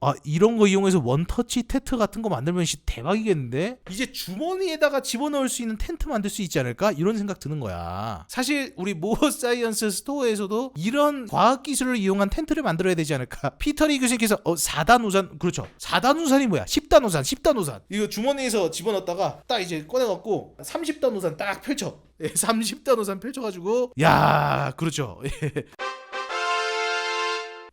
아 이런 거 이용해서 원터치 텐트 같은 거 만들면 씨 대박이겠는데? 이제 주머니에다가 집어넣을 수 있는 텐트 만들 수 있지 않을까? 이런 생각 드는 거야. 사실 우리 모어 사이언스 스토어에서도 이런 과학 기술을 이용한 텐트를 만들어야 되지 않을까? 피터리 교수님께서 어 4단 우산 그렇죠. 4단 우산이 뭐야? 10단 우산, 10단 우산. 이거 주머니에서 집어넣었다가 딱 이제 꺼내 갖고 30단 우산 딱 펼쳐. 예, 30단 우산 펼쳐 가지고 야, 그렇죠.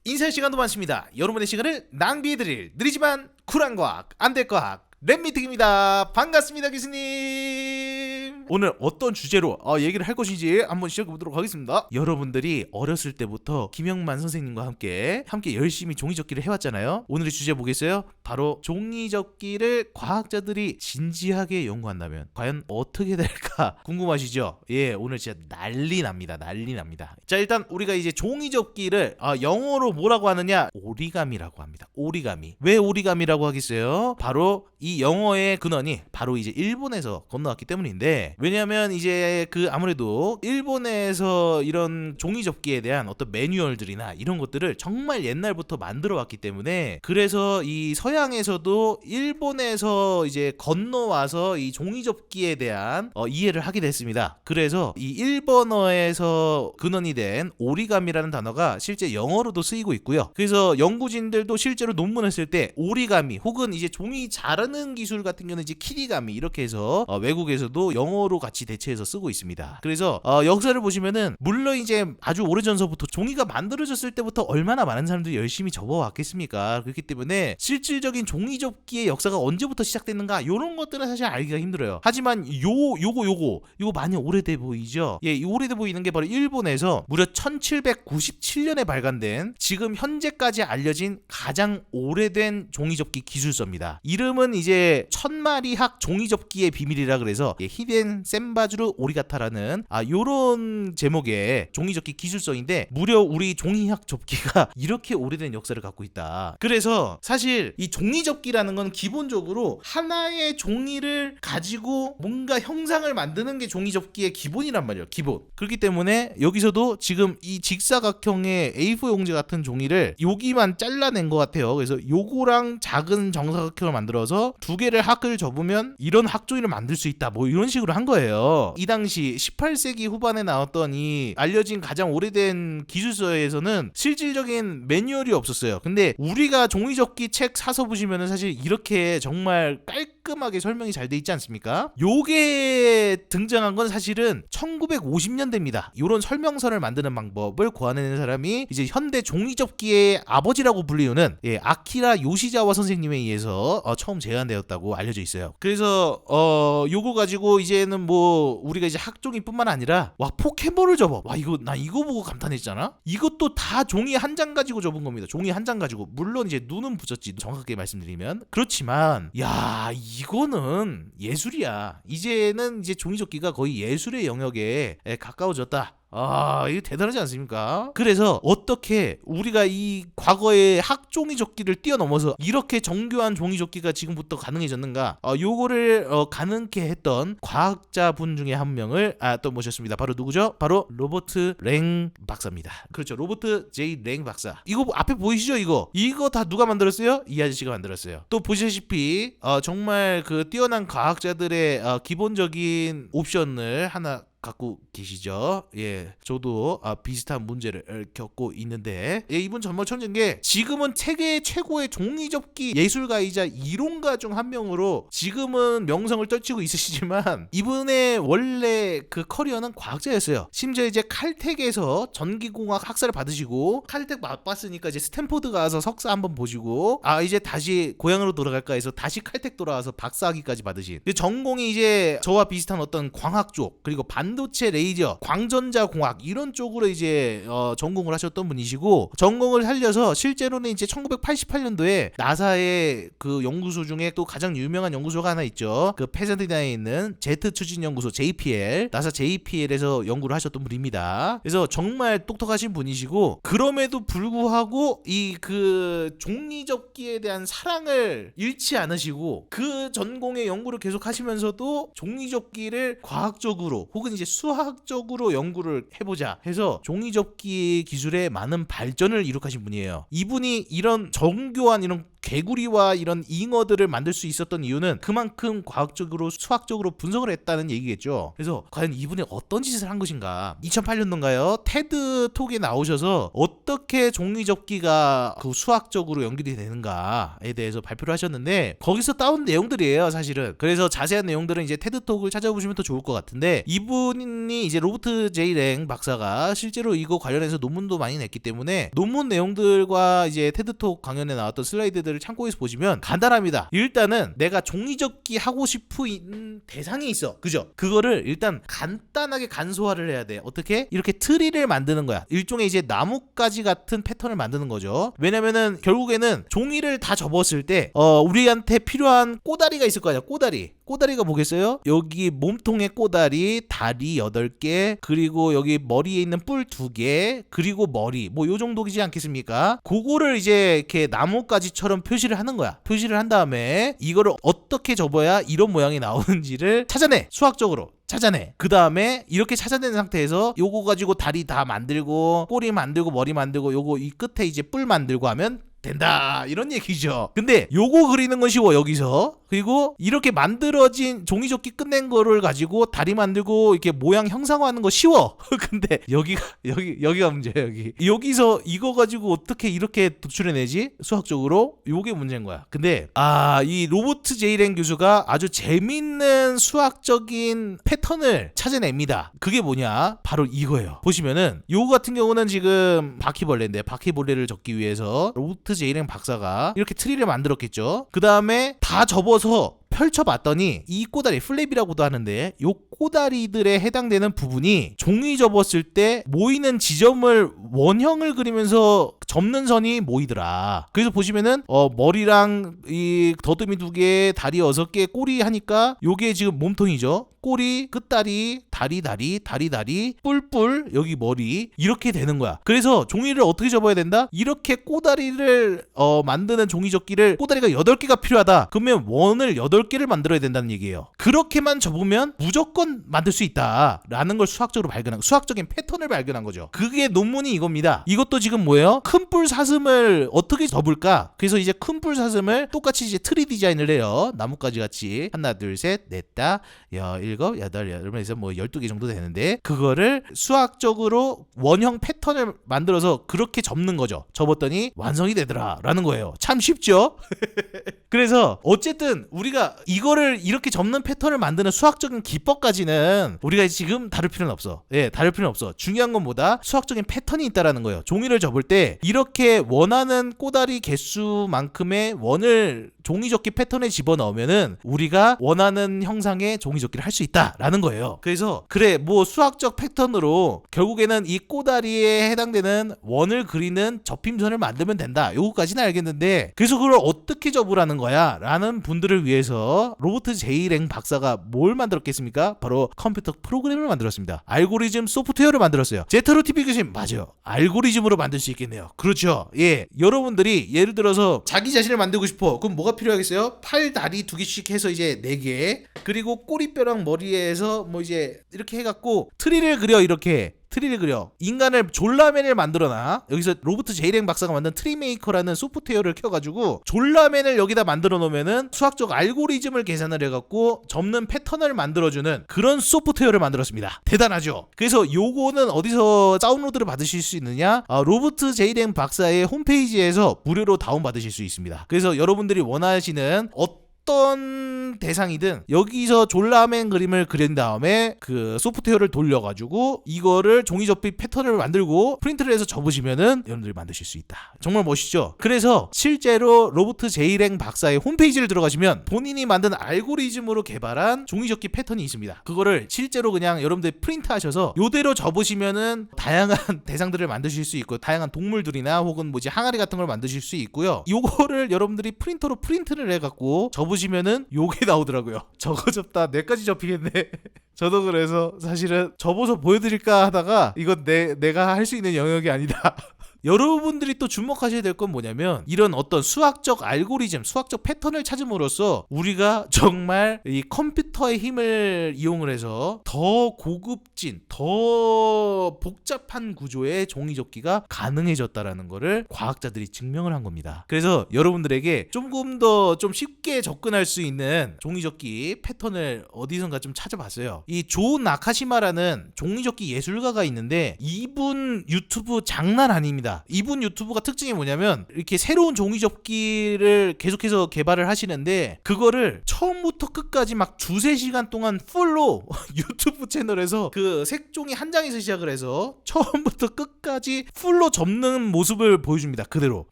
예. 인사할 시간도 많습니다. 여러분의 시간을 낭비해드릴 느리지만 쿨한 과학, 안될 과학, 랩미팅입니다. 반갑습니다, 교수님. 오늘 어떤 주제로 어, 얘기를 할 것인지 한번 시작해 보도록 하겠습니다. 여러분들이 어렸을 때부터 김영만 선생님과 함께 함께 열심히 종이접기를 해왔잖아요. 오늘의 주제 보겠어요? 바로 종이접기를 과학자들이 진지하게 연구한다면 과연 어떻게 될까 궁금하시죠? 예, 오늘 진짜 난리 납니다. 난리 납니다. 자, 일단 우리가 이제 종이접기를 아, 영어로 뭐라고 하느냐? 오리가미라고 합니다. 오리가미. 왜 오리가미라고 하겠어요? 바로 이 영어의 근원이 바로 이제 일본에서 건너왔기 때문인데 왜냐하면 이제 그 아무래도 일본에서 이런 종이 접기에 대한 어떤 매뉴얼들이나 이런 것들을 정말 옛날부터 만들어 왔기 때문에 그래서 이 서양에서도 일본에서 이제 건너와서 이 종이 접기에 대한 어, 이해를 하게 됐습니다. 그래서 이 일본어에서 근원이 된 오리감이라는 단어가 실제 영어로도 쓰이고 있고요. 그래서 연구진들도 실제로 논문을 쓸때 오리가미 혹은 이제 종이 자르는 기술 같은 경우는 이제 키리가미 이렇게 해서 어, 외국에서도 영어 로 같이 대체해서 쓰고 있습니다. 그래서 어, 역사를 보시면은 물론 이제 아주 오래전서부터 종이가 만들어졌을 때부터 얼마나 많은 사람들이 열심히 접어왔겠습니까? 그렇기 때문에 실질적인 종이 접기의 역사가 언제부터 시작됐는가 이런 것들은 사실 알기가 힘들어요. 하지만 요 요거 요거 요거 많이 오래돼 보이죠? 예, 이 오래돼 보이는 게 바로 일본에서 무려 1797년에 발간된 지금 현재까지 알려진 가장 오래된 종이 접기 기술서입니다. 이름은 이제 천마리학 종이 접기의 비밀이라 그래서 예, 히덴 센바주르 오리가타라는 아 요런 제목의 종이접기 기술서인데 무려 우리 종이학 접기가 이렇게 오래된 역사를 갖고 있다. 그래서 사실 이 종이접기라는 건 기본적으로 하나의 종이를 가지고 뭔가 형상을 만드는 게 종이접기의 기본이란 말이에요. 기본. 그렇기 때문에 여기서도 지금 이 직사각형의 A4 용지 같은 종이를 여기만 잘라낸 것 같아요. 그래서 요거랑 작은 정사각형을 만들어서 두 개를 학을 접으면 이런 학종이를 만들 수 있다. 뭐 이런 식으로 한 거예요. 이 당시 18세기 후반에 나왔던 이 알려진 가장 오래된 기술서에서는 실질적인 매뉴얼이 없었어요. 근데 우리가 종이접기 책 사서 보시면은 사실 이렇게 정말 깔끔 하게 설명이 잘 돼 있지 않습니까? 요게 등장한 건 사실은 1950년대입니다. 요런 설명서를 만드는 방법을 고안해낸 사람이 이제 현대 종이접기의 아버지라고 불리우는 예, 아키라 요시자와 선생님에 의해서 어, 처음 제안되었다고 알려져 있어요. 그래서 어 요거 가지고 이제는 뭐 우리가 이제 학종이뿐만 아니라 와 포켓몬을 접어. 와 이거 나 이거 보고 감탄했잖아. 이것도 다 종이 한 장 가지고 접은 겁니다. 종이 한 장 가지고 물론 이제 눈은 붙였지 정확하게 말씀드리면 그렇지만 야 이 거는 예술이야. 이제는 이제 종이접기가 거의 예술의 영역에 에, 가까워졌다. 아, 이거 대단하지 않습니까? 그래서 어떻게 우리가 이 과거의 학종이 접기를 뛰어넘어서 이렇게 정교한 종이 접기가 지금부터 가능해졌는가? 어, 요거를 어, 가능케 했던 과학자분 중에 한 명을 아, 또 모셨습니다. 바로 누구죠? 바로 로버트 랭 박사입니다. 그렇죠. 로버트 제이 랭 박사. 이거 앞에 보이시죠? 이거. 이거 다 누가 만들었어요? 이 아저씨가 만들었어요. 또 보시다시피 어, 정말 그 뛰어난 과학자들의 어, 기본적인 옵션을 하나 갖고 계시죠? 예, 저도 아, 비슷한 문제를 겪고 있는데 예, 이분 정말 천재인 게 지금은 세계 최고의 종이접기 예술가이자 이론가 중 한 명으로 지금은 명성을 떨치고 있으시지만 이분의 원래 그 커리어는 과학자였어요. 심지어 이제 칼텍에서 전기공학 학사를 받으시고 칼텍 맛봤으니까 이제 스탠포드 가서 석사 한번 보시고 아 이제 다시 고향으로 돌아갈까 해서 다시 칼텍 돌아와서 박사학위까지 받으신 전공이 이제 저와 비슷한 어떤 광학 쪽 그리고 반 도체 레이저 광전자 공학 이런 쪽으로 이제 어, 전공을 하셨던 분이시고 전공을 살려서 실제로는 이제 1988년도에 나사의 그 연구소 중에 또 가장 유명한 연구소가 하나 있죠. 그 페사디나에 있는 제트 추진 연구소 JPL 나사 JPL에서 연구를 하셨던 분입니다. 그래서 정말 똑똑하신 분이시고 그럼에도 불구하고 이 그 종이 접기에 대한 사랑을 잃지 않으시고 그 전공의 연구를 계속 하시면서도 종이 접기를 과학적으로 혹은 이제 수학적으로 연구를 해보자 해서 종이 접기 기술에 많은 발전을 이룩하신 분이에요. 이분이 이런 정교한 이런 개구리와 이런 잉어들을 만들 수 있었던 이유는 그만큼 과학적으로 수학적으로 분석을 했다는 얘기겠죠. 그래서 과연 이분이 어떤 짓을 한 것인가? 2008년도인가요? 테드 톡에 나오셔서 어떻게 종이 접기가 그 수학적으로 연결이 되는가에 대해서 발표를 하셨는데 거기서 따온 내용들이에요, 사실은. 그래서 자세한 내용들은 이제 테드 톡을 찾아보시면 더 좋을 것 같은데 이분이 이제 로버트 제이 랭 박사가 실제로 이거 관련해서 논문도 많이 냈기 때문에 논문 내용들과 이제 테드 톡 강연에 나왔던 슬라이드들 을 참고해서 보시면 간단합니다. 일단은 내가 종이접기 하고 싶은 대상이 있어. 그죠? 그거를 일단 간단하게 간소화를 해야 돼. 어떻게? 이렇게 트리를 만드는 거야. 일종의 이제 나뭇가지 같은 패턴을 만드는 거죠. 왜냐면은 결국에는 종이를 다 접었을 때 어, 우리한테 필요한 꼬다리가 있을 거 아니야. 꼬다리. 꼬다리가 뭐겠어요? 여기 몸통에 꼬다리, 다리 8개, 그리고 여기 머리에 있는 뿔 2개, 그리고 머리. 뭐 요 정도이지 않겠습니까? 그거를 이제 이렇게 나뭇가지처럼 표시를 하는 거야. 표시를 한 다음에 이거를 어떻게 접어야 이런 모양이 나오는지를 찾아내. 수학적으로. 찾아내. 그 다음에 이렇게 찾아낸 상태에서 요거 가지고 다리 다 만들고 꼬리 만들고 머리 만들고 요거 이 끝에 이제 뿔 만들고 하면 된다 이런 얘기죠. 근데 요거 그리는 건 쉬워 여기서 그리고 이렇게 만들어진 종이접기 끝낸 거를 가지고 다리 만들고 이렇게 모양 형상화하는 거 쉬워. 근데 여기가 여기 여기가 문제야 여기. 여기서 이거 가지고 어떻게 이렇게 도출해내지 수학적으로 요게 문제인 거야. 근데 아 이 로버트 제이렌 교수가 아주 재밌는 수학적인 패턴을 찾아냅니다. 그게 뭐냐? 바로 이거예요. 보시면은 요거 같은 경우는 지금 바퀴벌레인데 바퀴벌레를 적기 위해서 로버트 제이렌 박사가 이렇게 트리를 만들었겠죠. 그 다음에 다 접어서 そ 펼쳐봤더니 이 꼬다리 플랩이라고도 하는데 요 꼬다리들에 해당되는 부분이 종이 접었을 때 모이는 지점을 원형을 그리면서 접는 선이 모이더라. 그래서 보시면은 어 머리랑 이 더듬이 두 개, 다리 여섯 개, 꼬리 하니까 요게 지금 몸통이죠. 꼬리, 끝다리, 다리 다리, 다리 다리, 뿔뿔, 여기 머리 이렇게 되는 거야. 그래서 종이를 어떻게 접어야 된다? 이렇게 꼬다리를 어 만드는 종이 접기를 꼬다리가 8개가 필요하다. 그러면 원을 8개를 만들어야 된다는 얘기예요. 그렇게만 접으면 무조건 만들 수 있다라는 걸 수학적으로 발견한 수학적인 패턴을 발견한 거죠. 그게 논문이 이겁니다. 이것도 지금 뭐예요? 큰 뿔 사슴을 어떻게 접을까? 그래서 이제 큰 뿔 사슴을 똑같이 이제 트리 디자인을 해요. 나뭇가지 같이 하나 둘셋 넷다 여 일곱 여덟 여덟에서 뭐 12개 정도 되는데 그거를 수학적으로 원형 패턴을 만들어서 그렇게 접는 거죠. 접었더니 완성이 되더라라는 거예요. 참 쉽죠? 그래서 어쨌든 우리가 이거를 이렇게 접는 패턴을 만드는 수학적인 기법까지는 우리가 지금 다룰 필요는 없어. 예, 다룰 필요는 없어. 중요한 건 뭐다? 수학적인 패턴이 있다라는 거예요. 종이를 접을 때 이렇게 원하는 꼬다리 개수만큼의 원을 종이접기 패턴에 집어넣으면은 우리가 원하는 형상의 종이접기를 할 수 있다라는 거예요. 그래서 그래 뭐 수학적 패턴으로 결국에는 이 꼬다리에 해당되는 원을 그리는 접힘선을 만들면 된다. 요거까지는 알겠는데 그래서 그걸 어떻게 접으라는 거야? 라는 분들을 위해서 로버트 제이랭 박사가 뭘 만들었겠습니까? 바로 컴퓨터 프로그램을 만들었습니다. 알고리즘 소프트웨어를 만들었어요. 제트로 TV 교수님 맞아요. 알고리즘으로 만들 수 있겠네요. 그렇죠. 예. 여러분들이 예를 들어서 자기 자신을 만들고 싶어. 그럼 뭐가 필요하겠어요? 팔, 다리 두 개씩 해서 이제 네 개. 그리고 꼬리뼈랑 머리에서 뭐 이제 이렇게 해갖고 트리를 그려 이렇게 트리를 그려. 인간을 졸라맨을 만들어놔. 여기서 로버트 제이랭 박사가 만든 트리메이커라는 소프트웨어를 켜가지고 졸라맨을 여기다 만들어 놓으면은 수학적 알고리즘을 계산을 해갖고 접는 패턴을 만들어주는 그런 소프트웨어를 만들었습니다. 대단하죠? 그래서 요거는 어디서 다운로드를 받으실 수 있느냐? 아, 로버트 제이랭 박사의 홈페이지에서 무료로 다운받으실 수 있습니다. 그래서 여러분들이 원하시는 어떤 어떤 대상이든 여기서 졸라맨 그림을 그린 다음에 그 소프트웨어를 돌려가지고 이거를 종이 접기 패턴을 만들고 프린트를 해서 접으시면은 여러분들이 만드실 수 있다. 정말 멋있죠? 그래서 실제로 로버트 제이랭 박사의 홈페이지를 들어가시면 본인이 만든 알고리즘으로 개발한 종이 접기 패턴이 있습니다. 그거를 실제로 그냥 여러분들 프린트 하셔서 요대로 접으시면은 다양한 대상들을 만드실 수 있고 다양한 동물들이나 혹은 뭐지 항아리 같은 걸 만드실 수 있고요. 요거를 여러분들이 프린터로 프린트를 해갖고 접으 보시면은 요게 나오더라고요. 저거 접다 내까지 접히겠네. 저도 그래서 사실은 접어서 보여드릴까 하다가 이건 내 내가 할 수 있는 영역이 아니다. 여러분들이 또 주목하셔야 될 건 뭐냐면 이런 어떤 수학적 알고리즘, 수학적 패턴을 찾음으로써 우리가 정말 이 컴퓨터의 힘을 이용을 해서 더 고급진, 더 복잡한 구조의 종이접기가 가능해졌다라는 거를 과학자들이 증명을 한 겁니다. 그래서 여러분들에게 조금 더 좀 쉽게 접근할 수 있는 종이접기 패턴을 어디선가 좀 찾아봤어요. 이조 나카시마라는 종이접기 예술가가 있는데 이분 유튜브 장난 아닙니다. 이분 유튜브가 특징이 뭐냐면 이렇게 새로운 종이 접기를 계속해서 개발을 하시는데 그거를 처음부터 끝까지 막 두세 시간 동안 풀로 유튜브 채널에서 그 색종이 한 장에서 시작을 해서 처음부터 끝까지 풀로 접는 모습을 보여줍니다. 그대로.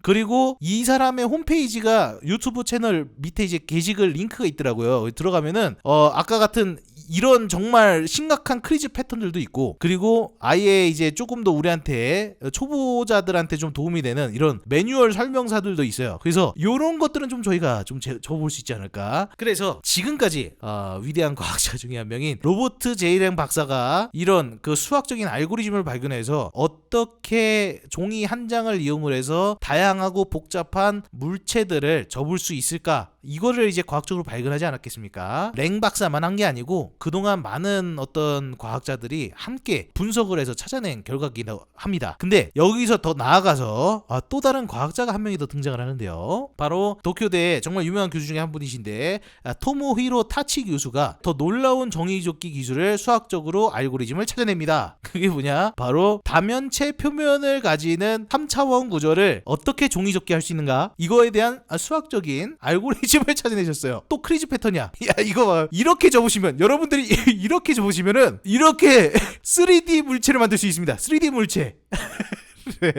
그리고 이 사람의 홈페이지가 유튜브 채널 밑에 이제 게시글 링크가 있더라고요. 들어가면은 어 아까 같은 이런 정말 심각한 크리즈 패턴들도 있고 그리고 아예 이제 조금 더 우리한테 초보자들한테 좀 도움이 되는 이런 매뉴얼 설명사들도 있어요. 그래서 이런 것들은 좀 저희가 좀 제- 접어볼 수 있지 않을까. 그래서 지금까지 어, 위대한 과학자 중에 한 명인 로버트 제이랭 박사가 이런 그 수학적인 알고리즘을 발견해서 어떻게 종이 한 장을 이용을 해서 다양하고 복잡한 물체들을 접을 수 있을까? 이거를 이제 과학적으로 발견하지 않았겠습니까? 랭 박사만 한 게 아니고 그동안 많은 어떤 과학자들이 함께 분석을 해서 찾아낸 결과이기도 합니다. 근데 여기서 더 나아가서 아, 또 다른 과학자가 한 명이 더 등장을 하는데요. 바로 도쿄대 정말 유명한 교수 중에 한 분이신데 아, 토모히로 타치 교수가 더 놀라운 정의접기 기술을 수학적으로 알고리즘을 찾아냅니다. 그게 뭐냐? 바로 다면체 표면을 가지는 3차원 구조를 어떻게 종이접기 할 수 있는가? 이거에 대한 아, 수학적인 알고리즘 을 찾아내셨어요. 또 크리즈 패턴이야. 야 이거 봐. 이렇게 접으시면 여러분들이 이렇게 접으시면은 이렇게 3D 물체를 만들 수 있습니다. 3D 물체. 네.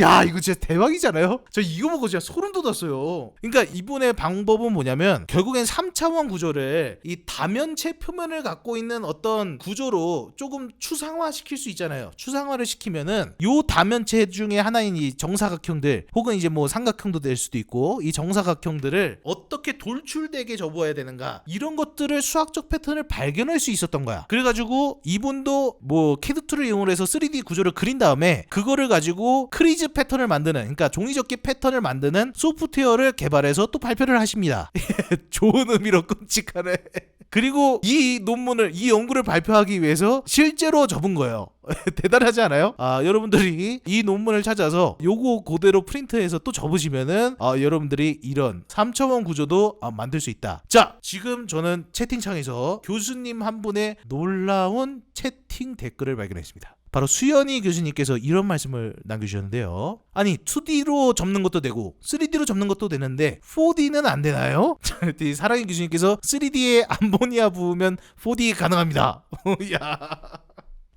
야 이거 진짜 대박이잖아요. 저 이거 보고 진짜 소름 돋았어요. 그러니까 이분의 방법은 뭐냐면 결국엔 3차원 구조를 이 다면체 표면을 갖고 있는 어떤 구조로 조금 추상화 시킬 수 있잖아요. 추상화를 시키면은 요 다면체 중에 하나인 이 정사각형들 혹은 이제 뭐 삼각형도 될 수도 있고 이 정사각형들을 어떻게 돌출되게 접어야 되는가 이런 것들을 수학적 패턴을 발견할 수 있었던 거야. 그래가지고 이분도 뭐 캐드2를 이용해서 3D 구조를 그린 다음에 그거를 가지고 크리즈 패턴을 만드는 그러니까 종이접기 패턴을 만드는 소프트웨어를 개발해서 또 발표를 하십니다. 좋은 의미로 끔찍하네. 그리고 이 논문을 이 연구를 발표하기 위해서 실제로 접은 거예요. 대단하지 않아요? 아 여러분들이 이 논문을 찾아서 요거 그대로 프린트해서 또 접으시면은 아 여러분들이 이런 3차원 구조도 아, 만들 수 있다. 자 지금 저는 채팅창에서 교수님 한 분의 놀라운 채팅 댓글을 발견했습니다. 바로 수연이 교수님께서 이런 말씀을 남겨주셨는데요. 아니 2D로 접는 것도 되고 3D로 접는 것도 되는데 4D는 안 되나요? 사랑의 교수님께서 3D에 암모니아 부으면 4D 가능합니다. 야.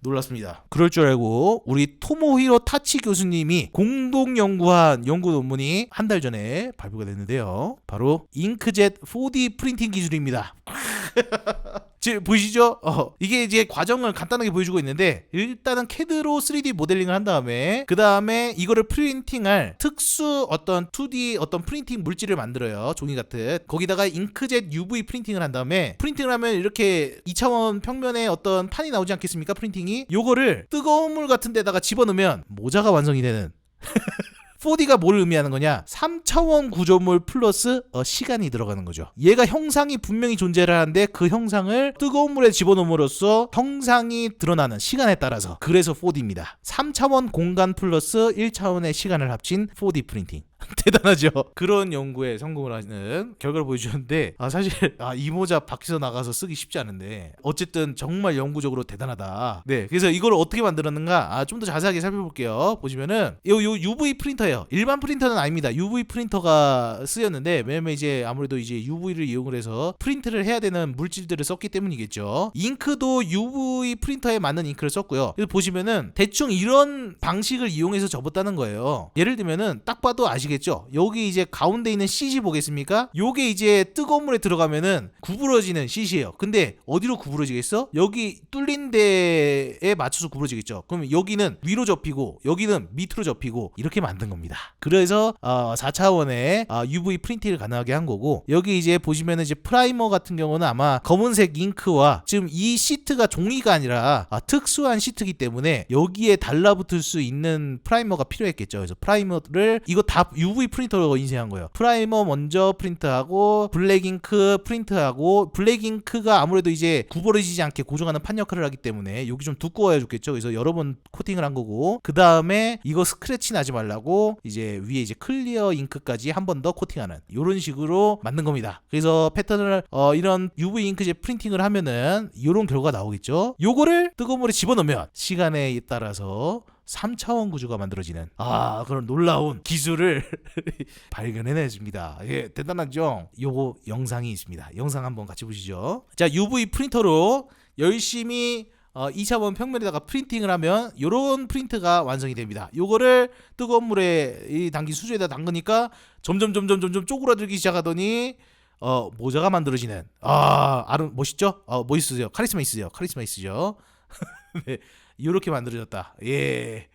놀랐습니다. 그럴 줄 알고 우리 토모히로 타치 교수님이 공동 연구한 연구 논문이 한 달 전에 발표가 됐는데요. 바로 잉크젯 4D 프린팅 기술입니다. 보이시죠? 어, 이게 이제 과정을 간단하게 보여주고 있는데 일단은 캐드로 3D 모델링을 한 다음에 그 다음에 이거를 프린팅할 특수 어떤 2D 어떤 프린팅 물질을 만들어요. 종이 같은. 거기다가 잉크젯 UV 프린팅을 한 다음에 프린팅을 하면 이렇게 2차원 평면에 어떤 판이 나오지 않겠습니까? 프린팅이? 요거를 뜨거운 물 같은 데다가 집어넣으면 모자가 완성이 되는 4D가 뭘 의미하는 거냐? 3차원 구조물 플러스 어, 시간이 들어가는 거죠. 얘가 형상이 분명히 존재를 하는데 그 형상을 뜨거운 물에 집어넣음으로써 형상이 드러나는 시간에 따라서 그래서 4D입니다. 3차원 공간 플러스 1차원의 시간을 합친 4D 프린팅. 대단하죠. 그런 연구에 성공을 하는 결과를 보여주셨는데 아 사실 아, 이 모자 밖에서 나가서 쓰기 쉽지 않은데 어쨌든 정말 연구적으로 대단하다. 네, 그래서 이걸 어떻게 만들었는가 아, 좀 더 자세하게 살펴볼게요. 보시면은 요, 요 UV 프린터예요. 일반 프린터는 아닙니다. UV 프린터가 쓰였는데 왜냐면 이제 아무래도 이제 UV를 이용을 해서 프린트를 해야 되는 물질들을 썼기 때문이겠죠. 잉크도 UV 프린터에 맞는 잉크를 썼고요. 그래서 보시면은 대충 이런 방식을 이용해서 접었다는 거예요. 예를 들면은 딱 봐도 아시겠죠. 보시겠죠? 여기 이제 가운데 있는 CG 보겠습니까? 요게 이제 뜨거운 물에 들어가면은 구부러지는 CG예요. 근데 어디로 구부러지겠어? 여기 뚫린 데에 맞춰서 구부러지겠죠. 그러면 여기는 위로 접히고 여기는 밑으로 접히고 이렇게 만든 겁니다. 그래서 어, 4차원의 어, UV 프린팅을 가능하게 한 거고 여기 이제 보시면은 이제 프라이머 같은 경우는 아마 검은색 잉크와 지금 이 시트가 종이가 아니라 아, 특수한 시트기 때문에 여기에 달라붙을 수 있는 프라이머가 필요했겠죠. 그래서 프라이머를 이거 다 UV 프린터로 인쇄한 거예요. 프라이머 먼저 프린트하고 블랙 잉크 프린트하고 블랙 잉크가 아무래도 이제 구부러지지 않게 고정하는 판 역할을 하기 때문에 여기 좀 두꺼워야 좋겠죠. 그래서 여러 번 코팅을 한 거고 그 다음에 이거 스크래치 나지 말라고 이제 위에 이제 클리어 잉크까지 한 번 더 코팅하는 이런 식으로 만든 겁니다. 그래서 패턴을 어, 이런 UV 잉크제 프린팅을 하면은 이런 결과가 나오겠죠. 요거를 뜨거운 물에 집어넣으면 시간에 따라서 3차원 구조가 만들어지는 아 그런 놀라운 기술을 발견해내 줍니다. 예, 대단하죠. 요거 영상이 있습니다. 영상 한번 같이 보시죠. 자, UV 프린터로 열심히 어, 2차원 평면에다가 프린팅을 하면 요런 프린트가 완성이 됩니다. 요거를 뜨거운 물에 이 담긴 수조에다 담그니까 점점 점점 점점 쪼그라들기 시작하더니 어 모자가 만들어지는 아 아름 멋있죠? 어 멋있으세요. 카리스마 있으세요. 카리스마 있으죠? 네. 이렇게 만들어졌다. 예.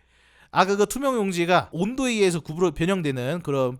아까 그 투명 용지가 온도에 의해서 구부러 변형되는 그런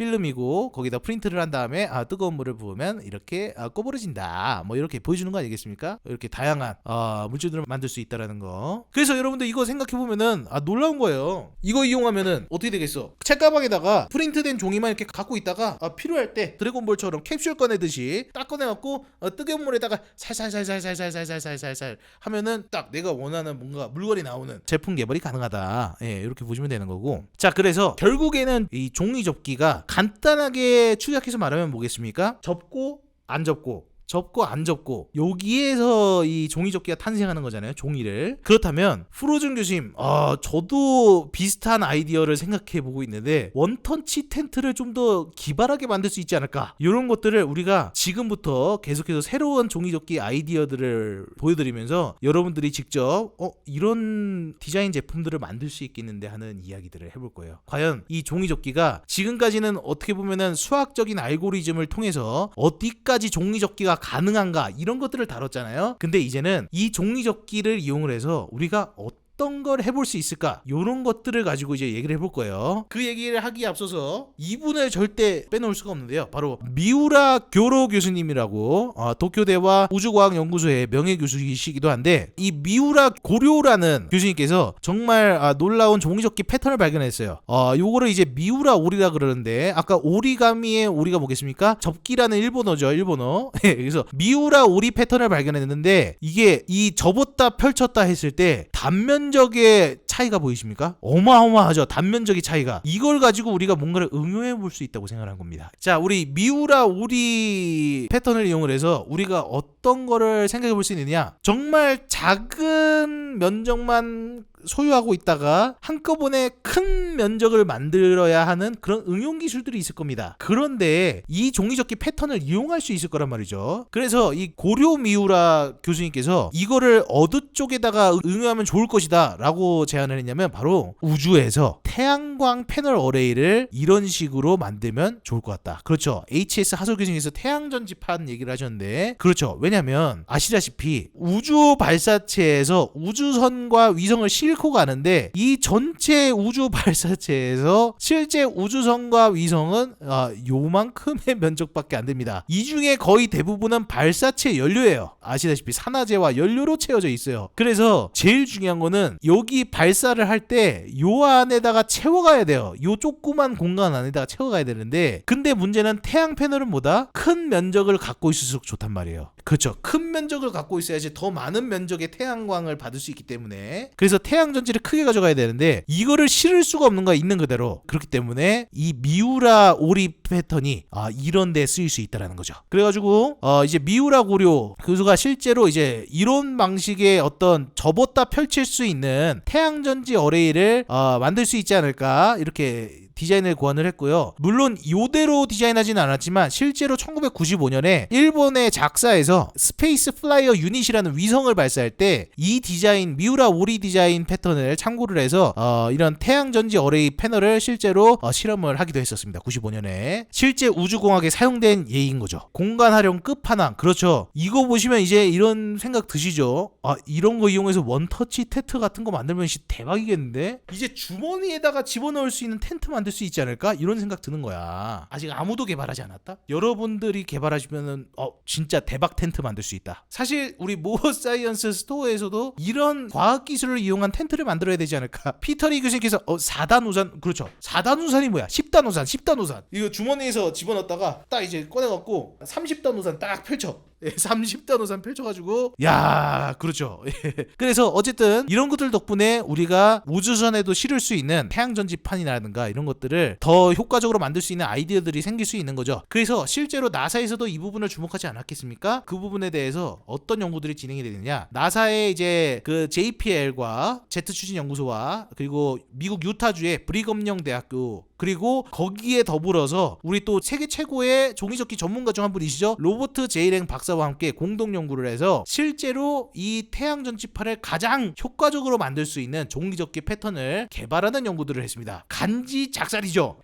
필름이고 거기다 프린트를 한 다음에 아 뜨거운 물을 부으면 이렇게 아, 꼬부러진다 뭐 이렇게 보여주는 거 아니겠습니까? 이렇게 다양한 아, 물질들을 만들 수 있다라는 거. 그래서 여러분들 이거 생각해 보면은 아 놀라운 거예요. 이거 이용하면은 어떻게 되겠어? 책가방에다가 프린트된 종이만 이렇게 갖고 있다가 아, 필요할 때 드래곤볼처럼 캡슐 꺼내듯이 딱 꺼내갖고 어, 뜨거운 물에다가 살살살살살살살살살살 하면은 딱 내가 원하는 뭔가 물건이 나오는 제품 개발이 가능하다. 예, 이렇게 보시면 되는 거고. 자, 그래서 결국에는 이 종이 접기가 간단하게 축약해서 말하면 뭐겠습니까? 접고 안 접고 접고 안 접고 여기에서 이 종이 접기가 탄생하는 거잖아요 종이를. 그렇다면 프로즌 교수님 아 저도 비슷한 아이디어를 생각해 보고 있는데 원턴치 텐트를 좀 더 기발하게 만들 수 있지 않을까? 이런 것들을 우리가 지금부터 계속해서 새로운 종이 접기 아이디어들을 보여드리면서 여러분들이 직접 어 이런 디자인 제품들을 만들 수 있겠는데 하는 이야기들을 해볼 거예요. 과연 이 종이 접기가 지금까지는 어떻게 보면은 수학적인 알고리즘을 통해서 어디까지 종이 접기가 가능한가 이런 것들을 다뤘잖아요. 근데 이제는 이 종이접기를 이용을 해서 우리가 어떤 걸 해볼 수 있을까? 이런 것들을 가지고 이제 얘기를 해볼 거예요. 그 얘기를 하기에 앞서서 이분을 절대 빼놓을 수가 없는데요. 바로 미우라 교로 교수님이라고 어, 도쿄대와 우주과학연구소의 명예 교수이시기도 한데 이 미우라 고료라는 교수님께서 정말 아, 놀라운 종이접기 패턴을 발견했어요. 어, 요거를 이제 미우라 오리라 그러는데 아까 오리가미의 오리가 뭐겠습니까? 접기라는 일본어죠, 일본어. 예, 그래서 미우라 오리 패턴을 발견했는데 이게 이 접었다 펼쳤다 했을 때 단면적의 차이가 보이십니까? 어마어마하죠. 단면적의 차이가. 이걸 가지고 우리가 뭔가를 응용해 볼 수 있다고 생각한 겁니다. 자, 우리 미우라 오리 패턴을 이용을 해서 우리가 어떤 거를 생각해 볼 수 있느냐? 정말 작은 면적만 소유하고 있다가 한꺼번에 큰 면적을 만들어야 하는 그런 응용 기술들이 있을 겁니다. 그런데 이 종이접기 패턴을 이용할 수 있을 거란 말이죠. 그래서 이 고려 미우라 교수님께서 이거를 어느 쪽에다가 응용하면 좋을 것이다 라고 제안을 했냐면 바로 우주에서 태양광 패널 어레이를 이런 식으로 만들면 좋을 것 같다. 그렇죠. HS 하솔 교수님께서 태양전지판 얘기를 하셨는데 그렇죠. 왜냐면 아시다시피 우주 발사체에서 우주선과 위성을 싣고 가는데 이 전체 우주 발사체에서 실제 우주선과 위성은 아, 요만큼의 면적밖에 안 됩니다. 이 중에 거의 대부분은 발사체 연료예요. 아시다시피 산화제와 연료로 채워져 있어요. 그래서 제일 중요한 거는 여기 발사를 할 때 요 안에다가 채워가야 돼요. 요 조그만 공간 안에다가 채워가야 되는데 근데 문제는 태양 패널은 뭐다? 큰 면적을 갖고 있을수록 좋단 말이에요. 그렇죠. 큰 면적을 갖고 있어야지 더 많은 면적의 태양광을 받을 수 있기 때문에 그래서 태양 전지를 크게 가져가야 되는데 이거를 실을 수가 없는 거야 있는 그대로 그렇기 때문에 이 미우라 오리 패턴이 아, 이런 데 쓰일 수 있다라는 거죠. 그래가지고 어, 이제 미우라 고려 교수가 실제로 이제 이런 방식의 어떤 접었다 펼칠 수 있는 태양 전지 어레이를 어, 만들 수 있지 않을까 이렇게 디자인을 고안을 했고요. 물론 이대로 디자인하지는 않았지만 실제로 1995년에 일본의 작사에서 스페이스 플라이어 유닛이라는 위성을 발사할 때 이 디자인 미우라 오리 디자인 패턴을 참고를 해서 어, 이런 태양 전지 어레이 패널을 실제로 어, 실험을 하기도 했었습니다. 95년에 실제 우주공학에 사용된 예인 거죠. 공간 활용 끝판왕 그렇죠. 이거 보시면 이제 이런 생각 드시죠. 아 이런 거 이용해서 원터치 텐트 같은 거 만들면 씨 대박이겠는데? 이제 주머니에다가 집어넣을 수 있는 텐트 만들 수 있지 않을까? 이런 생각 드는 거야. 아직 아무도 개발하지 않았다. 여러분들이 개발하시면은 어 진짜 대박 텐트 만들 수 있다. 사실 우리 모어 사이언스 스토어에서도 이런 과학 기술을 이용한 텐트를 만들어야 되지 않을까? 피터리 교수님께서 어 4단 우산 그렇죠. 4단 우산이 뭐야? 10단 우산, 10단 우산. 이거 주머니에서 집어넣었다가 딱 이제 꺼내 갖고 30단 우산 딱 펼쳐. 예, 30단 우산 펼쳐가지고 야 그렇죠 예. 그래서 어쨌든 이런 것들 덕분에 우리가 우주선에도 실을 수 있는 태양전지판이라든가 이런 것들을 더 효과적으로 만들 수 있는 아이디어들이 생길 수 있는 거죠 그래서 실제로 나사에서도 이 부분을 주목하지 않았겠습니까 그 부분에 대해서 어떤 연구들이 진행이 되느냐 나사의 이제 그 JPL과 제트 추진 연구소와 그리고 미국 유타주의 브리검령 대학교 그리고 거기에 더불어서 우리 또 세계 최고의 종이접기 전문가 중 한 분이시죠 로버트 제이랭 박사와 함께 공동 연구를 해서 실제로 이 태양 전지판을 가장 효과적으로 만들 수 있는 종이접기 패턴을 개발하는 연구들을 했습니다. 간지 작살이죠.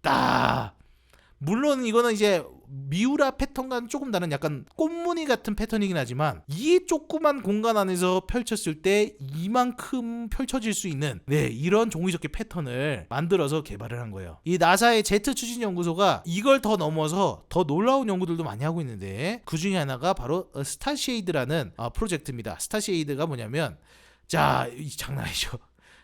따 물론 이거는 이제 미우라 패턴과는 조금 다른 약간 꽃무늬 같은 패턴이긴 하지만 이 조그만 공간 안에서 펼쳤을 때 이만큼 펼쳐질 수 있는 네 이런 종이접기 패턴을 만들어서 개발을 한 거예요. 이 나사의 제트 추진 연구소가 이걸 더 넘어서 더 놀라운 연구들도 많이 하고 있는데 그 중에 하나가 바로 어, 스타쉐이드라는 어, 프로젝트입니다. 스타쉐이드가 뭐냐면 자이 장난 아니죠.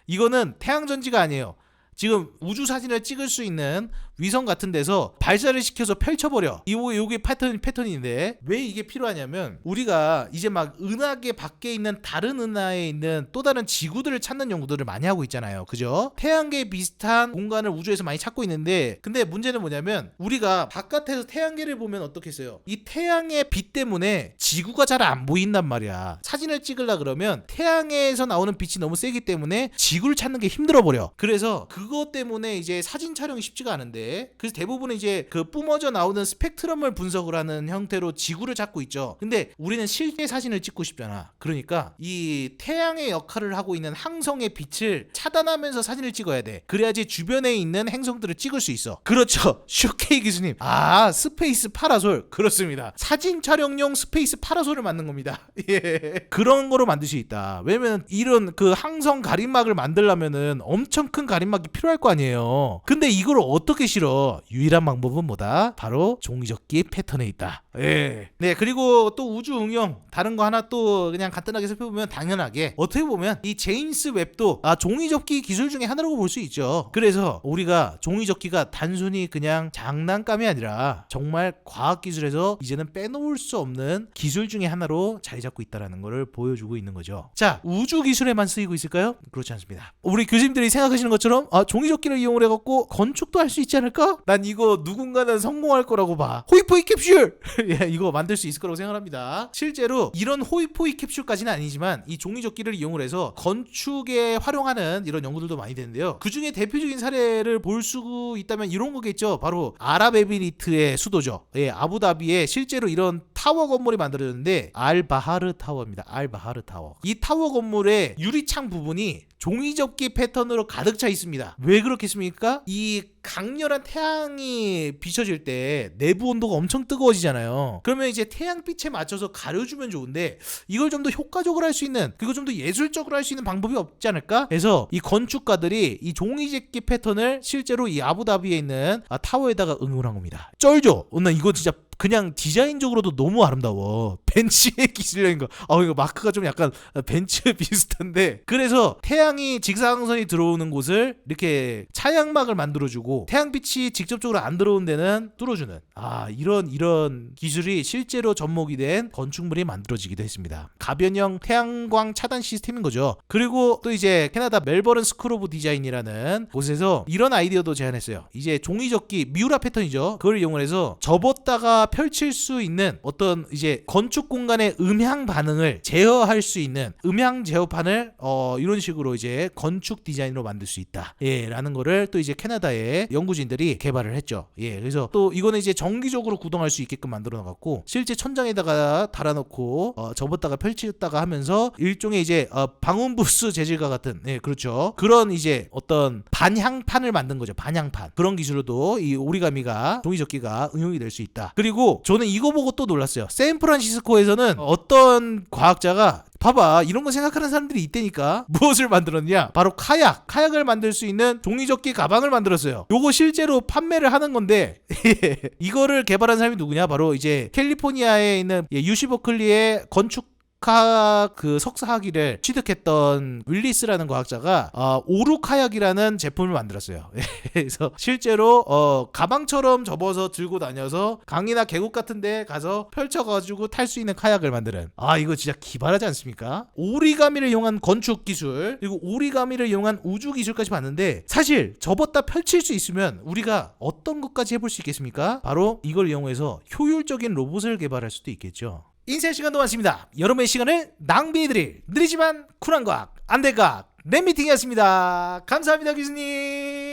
이거는 태양 전지가 아니에요. 지금 우주 사진을 찍을 수 있는 위성 같은 데서 발사를 시켜서 펼쳐버려. 이거 요게 패턴 패턴인데 왜 이게 필요하냐면 우리가 이제 막 은하계 밖에 있는 다른 은하에 있는 또 다른 지구들을 찾는 연구들을 많이 하고 있잖아요. 그죠? 태양계 비슷한 공간을 우주에서 많이 찾고 있는데 근데 문제는 뭐냐면 우리가 바깥에서 태양계를 보면 어떻겠어요? 이 태양의 빛 때문에 지구가 잘 안 보인단 말이야. 사진을 찍으려 그러면 태양에서 나오는 빛이 너무 세기 때문에 지구를 찾는 게 힘들어 버려. 그래서 그것 때문에 이제 사진 촬영이 쉽지가 않은데 그래서 대부분 이제 그 뿜어져 나오는 스펙트럼을 분석을 하는 형태로 지구를 찾고 있죠. 근데 우리는 실제 사진을 찍고 싶잖아. 그러니까 이 태양의 역할을 하고 있는 항성의 빛을 차단하면서 사진을 찍어야 돼. 그래야지 주변에 있는 행성들을 찍을 수 있어. 그렇죠. 슈케이 교수님. 아, 스페이스 파라솔. 그렇습니다. 사진 촬영용 스페이스 파라솔을 만든 겁니다. 예. 그런 거로 만들 수 있다. 왜냐면 이런 그 항성 가림막을 만들려면은 엄청 큰 가림막이 필요할 거 아니에요. 근데 이걸 어떻게 실어? 유일한 방법은 뭐다? 바로 종이접기 패턴에 있다. 예. 네, 그리고 또 우주 응용 다른 거 하나 또 그냥 간단하게 살펴보면 당연하게 어떻게 보면 이 제임스 웹도 아 종이접기 기술 중에 하나라고 볼 수 있죠. 그래서 우리가 종이접기가 단순히 그냥 장난감이 아니라 정말 과학 기술에서 이제는 빼놓을 수 없는 기술 중에 하나로 자리 잡고 있다라는 것을 보여주고 있는 거죠. 자, 우주 기술에만 쓰이고 있을까요? 그렇지 않습니다. 우리 교수님들이 생각하시는 것처럼 아 종이접기를 이용을 해갖고 건축도 할 수 있지 않을까? 난 이거 누군가는 성공할 거라고 봐. 호이포이 캡슐! 예, 이거 만들 수 있을 거라고 생각합니다. 실제로 이런 호이포이 캡슐까지는 아니지만 이 종이접기를 이용을 해서 건축에 활용하는 이런 연구들도 많이 되는데요. 그 중에 대표적인 사례를 볼 수 있다면 이런 거겠죠. 바로 아랍에미리트의 수도죠. 예, 아부다비에 실제로 이런 타워 건물이 만들어졌는데 알바하르 타워입니다. 알바하르 타워. 이 타워 건물의 유리창 부분이 종이접기 패턴으로 가득 차 있습니다. 왜 그렇겠습니까? 이 강렬한 태양이 비춰질 때 내부 온도가 엄청 뜨거워지잖아요. 그러면 이제 태양빛에 맞춰서 가려주면 좋은데 이걸 좀 더 효과적으로 할 수 있는 그리고 좀 더 예술적으로 할 수 있는 방법이 없지 않을까? 그래서 이 건축가들이 이 종이접기 패턴을 실제로 이 아부다비에 있는 아, 타워에다가 응용을 한 겁니다. 쩔죠? 어, 나 이거 진짜 그냥 디자인적으로도 너무 아름다워. 벤츠의 기술력인 거. 아, 이거 마크가 좀 약간 벤츠 비슷한데. 그래서 태양이 직사광선이 들어오는 곳을 이렇게 차양막을 만들어주고 태양빛이 직접적으로 안 들어온 데는 뚫어주는. 아, 이런 이런 기술이 실제로 접목이 된 건축물이 만들어지기도 했습니다. 가변형 태양광 차단 시스템인 거죠. 그리고 또 이제 캐나다 멜버른 스쿨 오브 디자인이라는 곳에서 이런 아이디어도 제안했어요. 이제 종이접기 미우라 패턴이죠. 그걸 이용을 해서 접었다가 펼칠 수 있는 어떤 이제 건축 공간의 음향 반응을 제어할 수 있는 음향 제어판을 어 이런 식으로 이제 건축 디자인으로 만들 수 있다. 예, 라는 거를 또 이제 캐나다의 연구진들이 개발을 했죠. 예, 그래서 또 이거는 이제 정기적으로 구동할 수 있게끔 만들어 놨고 실제 천장에다가 달아놓고 어, 접었다가 펼치다가 하면서 일종의 이제 어, 방음부스 재질과 같은 예, 그렇죠. 그런 이제 어떤 반향판을 만든 거죠. 반향판 그런 기술로도 이 오리가미가 종이접기가 응용이 될 수 있다. 그리고 저는 이거 보고 또 놀랐어요. 샌프란시스코에서는 어떤 과학자가 봐봐 이런 거 생각하는 사람들이 있다니까. 무엇을 만들었냐? 바로 카약. 카약을 만들 수 있는 종이접기 가방을 만들었어요. 요거 실제로 판매를 하는 건데 이거를 개발한 사람이 누구냐? 바로 이제 캘리포니아에 있는 예, 유시 버클리의 건축 카, 그 석사 학위를 취득했던 윌리스라는 과학자가 어, 오루카약이라는 제품을 만들었어요. 그래서 실제로 어, 가방처럼 접어서 들고 다녀서 강이나 계곡 같은데 가서 펼쳐가지고 탈 수 있는 카약을 만드는 아 이거 진짜 기발하지 않습니까? 오리가미를 이용한 건축 기술 그리고 오리가미를 이용한 우주 기술까지 봤는데 사실 접었다 펼칠 수 있으면 우리가 어떤 것까지 해볼 수 있겠습니까? 바로 이걸 이용해서 효율적인 로봇을 개발할 수도 있겠죠. 인쇄 시간도 많습니다. 여러분의 시간을 낭비해드릴 느리지만 쿨한 과학 안될 과학 랩미팅이었습니다. 감사합니다 교수님.